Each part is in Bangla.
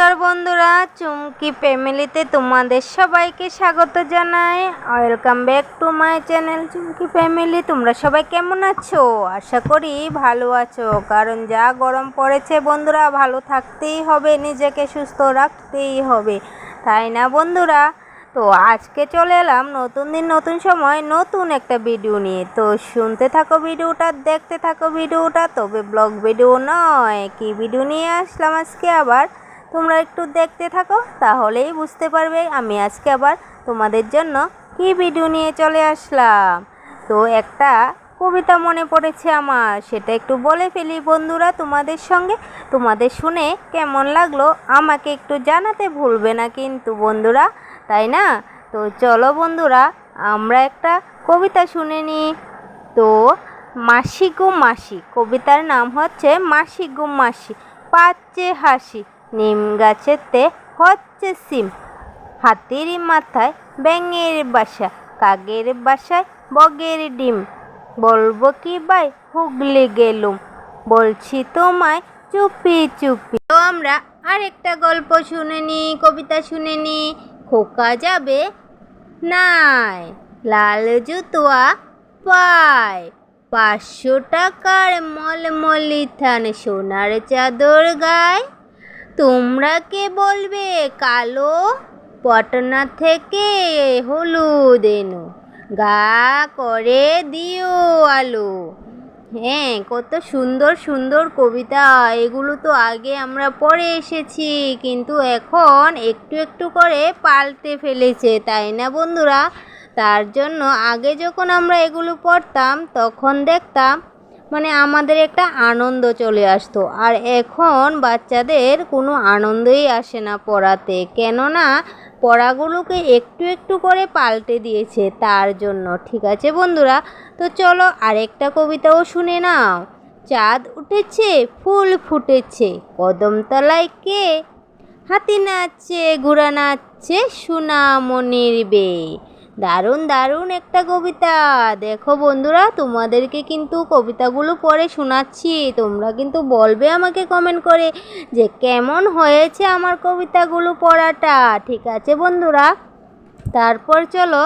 নমস্কার বন্ধুরা, চুমকি ফ্যামিলিতে তোমাদের সবাইকে স্বাগত জানাই। Welcome back to my channel Chumki family. তোমরা সবাই কেমন আছো? আশা করি ভালো আছো। কারণ যা গরম পড়েছে বন্ধুরা, ভালো থাকতেই হবে, নিজেকে সুস্থ রাখতেই হবে। তাই না বন্ধুরা? তো আজকে চলে এলাম নতুন দিন, নতুন সময়, নতুন একটা ভিডিও নিয়ে। তো শুনতে থাকো ভিডিওটা দেখতে থাকো ভিডিওটা তবে ব্লগ ভিডিও নয়। কি ভিডিও নিয়ে আসলাম আজকে আবার? তোমরা একটু দেখতে থাকো, তাহলেই বুঝতে পারবে আমি আজকে আবার তোমাদের জন্য কি ভিডিও নিয়ে চলে আসলাম। তো একটা কবিতা মনে পড়েছে আমার, সেটা একটু বলে ফেলি বন্ধুরা তোমাদের সঙ্গে। তোমাদের শুনে কেমন লাগল আমাকে একটু জানাতে ভুলবে না কিন্তু বন্ধুরা, তাই না? তো চলো বন্ধুরা, আমরা একটা কবিতা শুনে নিই। তো মাসি গো মাসি, কবিতার নাম হচ্ছে মাসি গো মাসি, পাচ্ছে হাসি। নিম গাছেতে হচ্ছে সিম। হাতির মাথায় ব্যাঙের বাসা কাগের বাসায় বগের ডিম। বলব কি ভাই, হুগলি গেলুম। বলছি তোমায় চুপি চুপি। তো আমরা আরেকটা গল্প শুনে নি, কবিতা শুনে নি। খোকা যাবে? নাই। লাল জুতোয়া পায়। পাঁচশো টাকার মলমলি থান সোনার চাদর গায়। তোমরা কে বলবে? কালো পটনা থেকে হলুদ এনো, গা করে দিও আলো। হ্যাঁ কত সুন্দর সুন্দর কবিতা। এগুলো তো আগে আমরা পড়ে এসেছি, কিন্তু এখন একটু একটু করে পাল্টে ফেলেছে, তাই না বন্ধুরা? তার জন্য আগে যখন আমরা এগুলো পড়তাম, তখন দেখতাম মানে আমাদের একটা আনন্দ চলে আসতো। আর এখন বাচ্চাদের কোনো আনন্দই আসে না পড়াতে। কেননা পড়াগুলোকে একটু একটু করে পাল্টে দিয়েছে তার জন্য, ঠিক আছে বন্ধুরা? তো চলো আরেকটা কবিতাও শুনে নাও। চাঁদ উঠেছে, ফুল ফুটেছে, কদমতলায় কে? হাতি নাচছে, ঘোড়া নাচছে সোনামণির বে। দারুণ দারুণ একটা কবিতা। দেখো বন্ধুরা, তোমাদেরকে কিন্তু কবিতাগুলো পড়ে শোনাচ্ছি। তোমরা কিন্তু বলবে আমাকে কমেন্ট করে যে কেমন হয়েছে আমার কবিতাগুলো পড়াটা। ঠিক আছে বন্ধুরা? তারপর চলো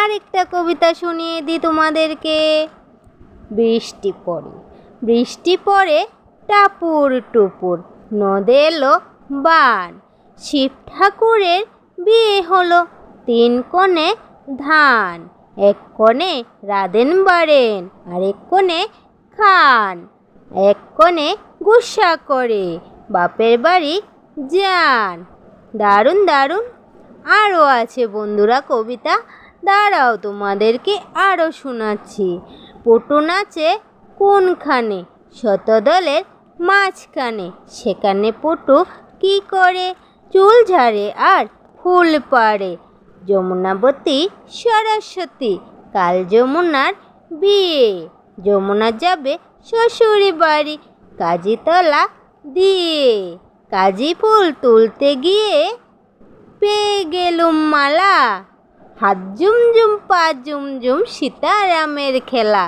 আরেকটা কবিতা শুনিয়ে দিই তোমাদেরকে। বৃষ্টি পড়ে। বৃষ্টি পড়ে টাপুর টুপুর নদে এলো বান। শিব ঠাকুরের বিয়ে হলো, তিন কোণে ধান। এক কোণে রাধেন বাড়েন, আর এক কোণে খান। এক কোণে গুসা করে, বাপের বাড়ি যান। দারুণ দারুণ। আরও আছে বন্ধুরা কবিতা। দাঁড়াও, তোমাদেরকে আরও শোনাচ্ছি। পটু নাচে কোনখানে? শতদলের মাঝখানে। সেখানে পটু কি করে? চুল ঝাড়ে আর ফুল পাড়ে। যমুনাবতী সরস্বতী, কাল যমুনার বিয়ে। যমুনা যাবে শ্বশুরি বাড়ি কাজীতলা দিয়ে। কাজী ফুল তুলতে গিয়ে পেয়ে গেলুম মালা। হাত জুমজুম পা জুমজুম সীতারামের খেলা।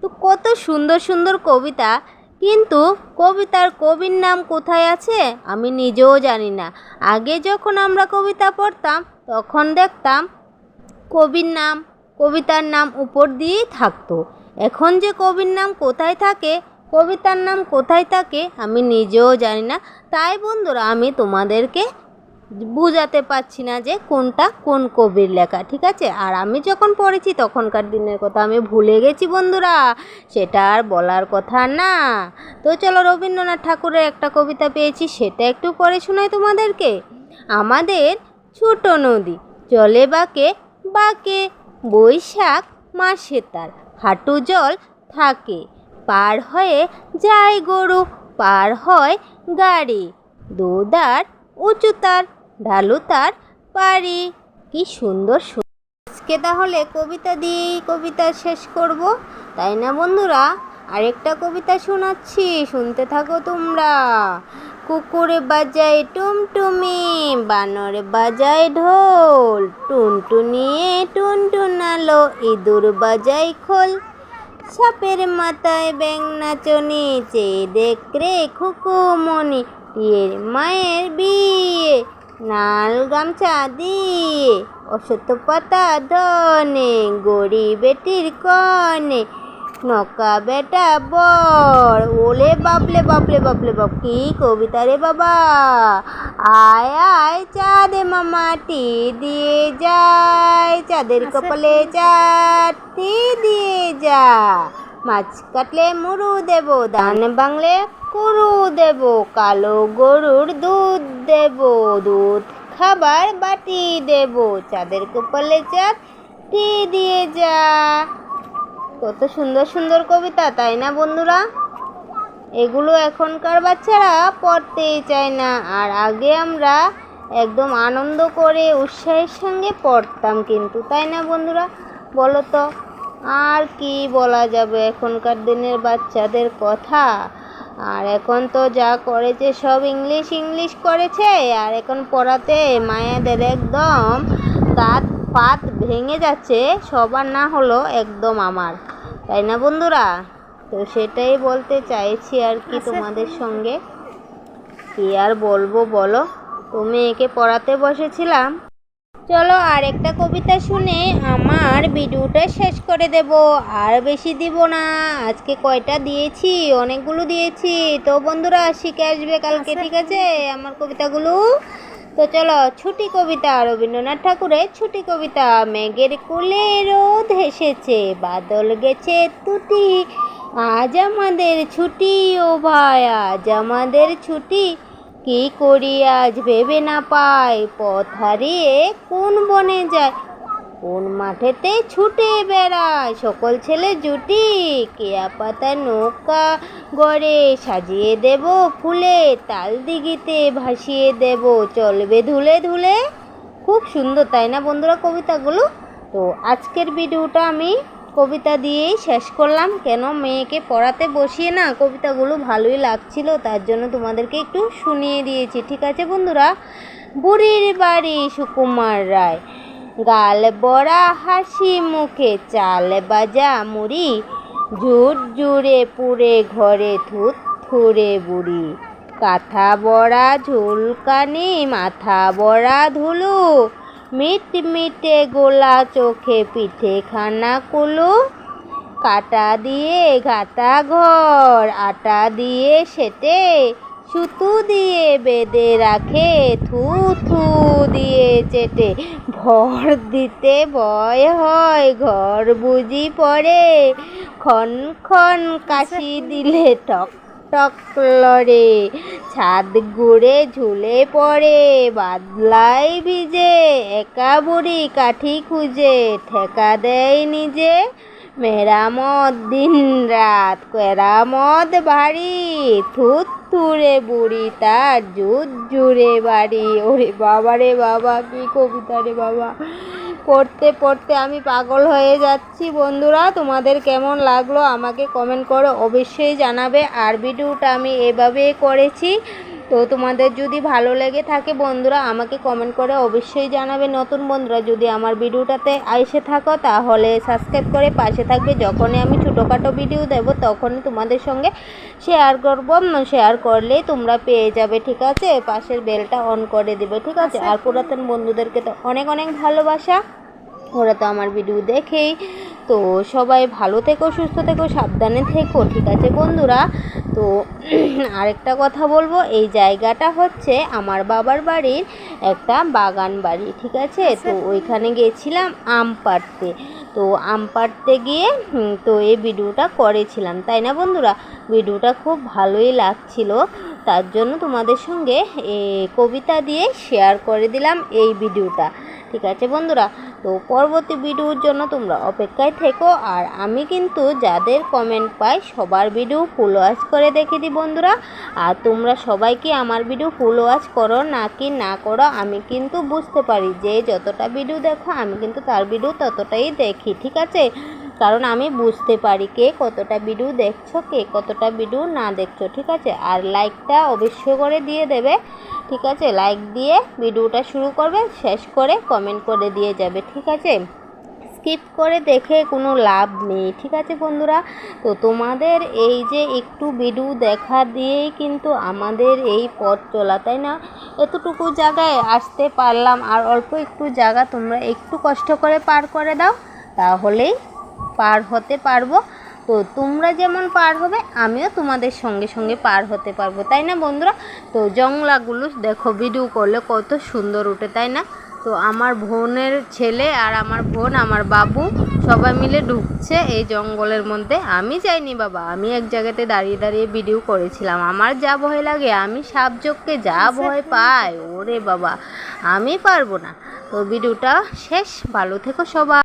তো কত সুন্দর সুন্দর কবিতা, কিন্তু কবিতার কবির নাম কোথায় আছে আমি নিজেও জানি না। আগে যখন আমরা কবিতা পড়তাম তখন দেখতাম কবির নাম, কবিতার নাম উপর দিয়েই থাকতো। এখন যে কবির নাম কোথায় থাকে, কবিতার নাম কোথায় থাকে, আমি নিজেও জানি না। তাই বন্ধুরা, আমি তোমাদেরকে বুঝাতে পারছি না যে কোনটা কোন কবির লেখা, ঠিক আছে? আর আমি যখন পড়েছি, তখনকার দিনের কথা আমি ভুলে গেছি বন্ধুরা, সেটা আর বলার কথা না। তো চলো রবীন্দ্রনাথ ঠাকুরের একটা কবিতা পেয়েছি, সেটা একটু পড়ে শোনাই তোমাদেরকে। আমাদের ছোট নদী চলে বাকে বাকে। বৈশাখ মাসে তার হাঁটু জল থাকে। পার হয়ে যায় গরু, পার হয় গাড়ি। দুদার, উঁচু তার, ঢালু তার পারি কি সুন্দর আজকে তাহলে কবিতা দিয়েই কবিতা শেষ করব, তাই না বন্ধুরা? আরেকটা কবিতা শোনাচ্ছি, শুনতে থাকো তোমরা। কুকুরে বাজায় টুমটুমি বানরে বাজায় ঢোল টুনটুনিয়ে টুনটুনালো ইঁদুর বাজায় খোল। সাপের মাথায় ব্যাং নাচনি চেয়ে দেখ রে খুকুমনি টিয়ের মায়ের বিয়ে, নাল গামছা দিয়ে অসত্য পাতা ধনে গড়ি বেটির কনে নকা বেটা বর। ওলে বাপলে বাপলে বাপলে বাপ কি কবিতা রে বাবা? আয় আয় চাঁদে মামাটি দিয়ে যায়। চাঁদের কপালে চাটি দিয়ে যা মাছ কাটলে মুরু দেব ধান বাংলে কুরু দেব কালো গরুর দুধ দেব দুধ খাবার বাটি দেব। চাঁদের কপালে চারটি দিয়ে যা কত সুন্দর সুন্দর কবিতা, তাই না বন্ধুরা? এগুলো এখনকার বাচ্চারা পড়তেই চায় না। আর আগে আমরা একদম আনন্দ করে, উৎসাহের সঙ্গে পড়তাম কিন্তু, তাই না বন্ধুরা? বলো তো, আর কি বলা যাবে এখনকার দিনের বাচ্চাদের কথা? আর এখন তো যা করেছে সব ইংলিশ ইংলিশ করেছে, আর এখন পড়াতে মায়েদের একদম দাঁত পাত ভেঙে যাচ্ছে, সবার না হলো একদম আমার। তাই না বন্ধুরা? তো সেটাই বলতে চাইছি আর কি তোমাদের সঙ্গে। কি আর বলব বলো? তুমি একে পড়াতে বসেছিলাম। চলো আর একটা কবিতা শুনে আমার ভিডিওটা শেষ করে দেব। আর বেশি দিব না। আজকে কয়টা দিয়েছি? অনেকগুলো দিয়েছি। তো বন্ধুরা শিখে আসবে কালকে ঠিক আছে? আমার কবিতাগুলো তো চলো ছুটি কবিতা রবীন্দ্রনাথ ঠাকুরের ছুটি কবিতা। মেঘের কোলে রোদ হেসেছে, বাদল গেছে তুটি আজ আমাদের ছুটি, ও ভাই, আজ আমাদের ছুটি। কি করি আজ ভেবে না পায় পথ হারিয়ে কোন বনে যায়? কোন মাঠেতে ছুটে বেড়ায়? সকল ছেলে জুটি, কেয়া পাতা নৌকা গড়ে সাজিয়ে দেব ফুলে, তাল দিঘিতে ভাসিয়ে দেব। চলবে ধুলে ধুলে। খুব সুন্দর, তাই না বন্ধুরা কবিতাগুলো? তো আজকের ভিডিওটা আমি কবিতা দিয়েই শেষ করলাম। কেন মেয়েকে পড়াতে বসিয়ে না কবিতাগুলো ভালোই লাগছিল, তার জন্য তোমাদেরকে একটু শুনিয়ে দিয়েছি। ঠিক আছে বন্ধুরা? বুড়ির বাড়ি সুকুমার রায়। গাল বড়া হাসি মুখে চাল বাজা মুড়ি। ঝুট জুড়ে পুড়ে ঘরে থুত থুরে বুড়ি। কাঁথা বড়া ঝুলকানি, মাথা বড়া ধুলু। মিট মিটে গোলা চোখে পিঠে খানা কুলু। কাটা দিয়ে ঘাটা ঘর, আটা দিয়ে সেটে। সুতু দিয়ে বেঁধে রাখে থু থু দিয়ে চেটে। ভর দিতে ভয় হয়, ঘর বুঝি পড়ে। ক্ষণ ক্ষণ কাশি দিলে টক টক লড়ে। ছাদ ঘুরে ঝুলে পড়ে বাদলাই ভিজে। একা বুড়ি কাঠি খুঁজে, ঠেকা দেয় নিজে। মেরামত দিন রাত কেরামত ভারী থুত থুরে বুড়ি তার জুত জুড়ে বাড়ি। ওরে বাবা রে বাবা, কি কবিতা রে বাবা। পড়তে পড়তে আমি পাগল হয়ে যাচ্ছি। বন্ধুরা, তোমাদের কেমন লাগল আমাকে কমেন্ট করো। অবশ্যই জানাবে। আর ভিডিওটা আমি এভাবেই করেছি। তো তোমাদের যদি ভালো লেগে থাকে বন্ধুরা আমাকে কমেন্ট করে অবশ্যই জানাবে। নতুন বন্ধুরা যদি আমার ভিডিওটাতে এসে থাকো তাহলে সাবস্ক্রাইব করে পাশে থাকবে। যখনই আমি ছোটোখাটো ভিডিও দেব তখনই তোমাদের সঙ্গে শেয়ার করব। শেয়ার করলেই তোমরা পেয়ে যাবে ঠিক আছে? পাশের বেলটা অন করে দেবে ঠিক আছে? আর পুরাতন বন্ধুদেরকে তো অনেক অনেক ভালোবাসা। ওরা তো আমার ভিডিও দেখেই তো সবাই ভালো থেকো সুস্থ থেকো সাবধানে থেকো ঠিক আছে বন্ধুরা? তো আরেকটা কথা বলব এই জায়গাটা হচ্ছে আমার বাবার বাড়ির একটা বাগান বাড়ি ঠিক আছে? তো ওইখানে গেছিলাম আম পাড়তে। তো আম পাড়তে গিয়ে তো এই ভিডিওটা করেছিলাম তাই না বন্ধুরা? ভিডিওটা খুব ভালোই লাগছিল তার জন্য তোমাদের সঙ্গে এ, কবিতা দিয়ে শেয়ার করে দিলাম এই ভিডিওটা ঠিক আছে বন্ধুরা? তো পরবর্তী ভিডিওর জন্য তোমরা অপেক্ষায় থেকো। আর আমি কিন্তু যাদের কমেন্ট পাই, সবার ভিডিও ফুল ওয়াচ করে দেখে দিই বন্ধুরা। আর তোমরা সবাইকে আমার ভিডিও ফুল ওয়াচ করো নাকি না করো, আমি কিন্তু বুঝতে পারি যে যতটা ভিডিও দেখো, আমি কিন্তু তার ভিডিও ততটাই দেখি, ঠিক আছে? কারণ আমি বুঝতে পারি কে কতটা ভিডিও দেখছ, কে কতটা ভিডিও না দেখছ, ঠিক আছে? আর লাইকটা অবশ্যই করে দিয়ে দেবে, ঠিক আছে? লাইক দিয়ে ভিডিওটা শুরু করবে, শেষ করে কমেন্ট করে দিয়ে যাবে, ঠিক আছে? স্কিপ করে দেখে কোনো লাভ নেই, ঠিক আছে বন্ধুরা? তো তোমাদের এই যে একটু ভিডিও দেখা দিয়েই কিন্তু আমাদের এই পথ চলা, তাই না? এতটুকু জায়গায় আসতে পারলাম, আর অল্প একটু জায়গা তোমরা একটু কষ্ট করে পার করে দাও, তাহলেই পার হতে পারব। তো তোমরা যেমন পার হবে আমিও তোমাদের সঙ্গে সঙ্গে পার হতে পারব তাই না বন্ধুরা? তো জংলাগুলো দেখো ভিডিও করলে কত সুন্দর ওঠে তাই না? তো আমার বোনের ছেলে আর আমার বোন আমার বাবু সবাই মিলে ঢুকছে এই জঙ্গলের মধ্যে। আমি যাইনি বাবা আমি এক জায়গাতে দাঁড়িয়ে দাঁড়িয়ে ভিডিও করেছিলাম। আমার যা ভয় লাগে আমি সাপজোককে যা ভয় পাই ওরে বাবা আমি পারব না। তো ভিডিওটা শেষ ভালো থেকো সবাই